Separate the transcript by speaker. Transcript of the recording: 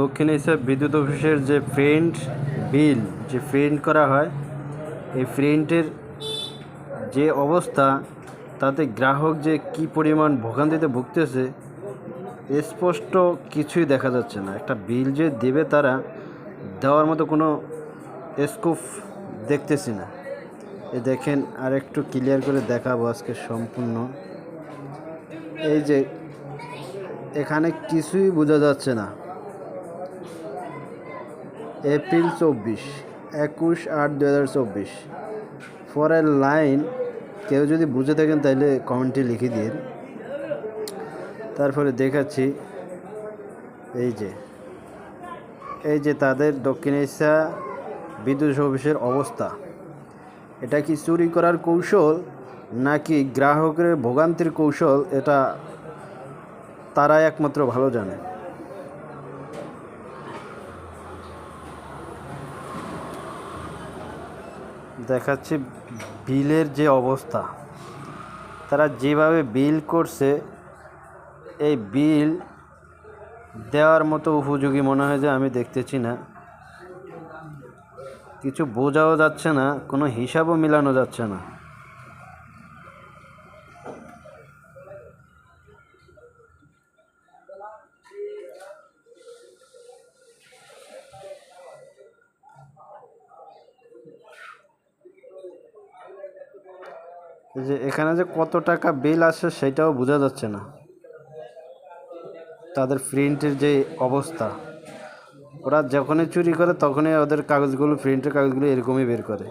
Speaker 1: দক্ষিণ এশিয়া বিদ্যুৎ অফিসের যে প্রিন্ট বিল যে প্রিন্ট করা হয়, এই প্রিন্টের যে অবস্থা, তাতে গ্রাহক যে কি পরিমাণ ভোগান্তিতে ভুগতেছে স্পষ্ট কিছুই দেখা যাচ্ছে না। একটা বিল যে দেবে তারা, দেওয়ার মতো কোনো স্কোপ দেখতেছি না। এ দেখেন আর একটু ক্লিয়ার করে দেখাবো আজকে সম্পূর্ণ। এই যে এখানে কিছুই বোঝা যাচ্ছে না। এপ্রিল চব্বিশ, একুশ আট দু হাজার চব্বিশ। পরের লাইন কেউ যদি বুঝে থাকেন তাহলে কমেন্টে লিখে দিন। তারপরে দেখাচ্ছি, এই যে এই যে তাদের দক্ষিণ এশিয়া বিদ্যুৎ অফিসের অবস্থা। এটা কি চুরি করার কৌশল নাকি গ্রাহকের ভোগান্তির কৌশল? এটা তারাই একমাত্র ভালো জানে। দেখাচ্ছে বিলের যে অবস্থা। তারা যেভাবে বিল করছে, এই বিল দেওয়ার মতো উপযোগী মনে হয় যে আমি দেখতেছি না। কিছু বোঝাও যাচ্ছে না, কোনো হিসাবও মিলানো যাচ্ছে না। যে এখানে যে কত টাকা বিল আসে সেটাও বোঝা যাচ্ছে না। তাদের প্রিন্টের যে অবস্থা, ওরা যখনই চুরি করে তখনই ওদের কাগজগুলো প্রিন্টের কাগজগুলো এরকমই বের করে।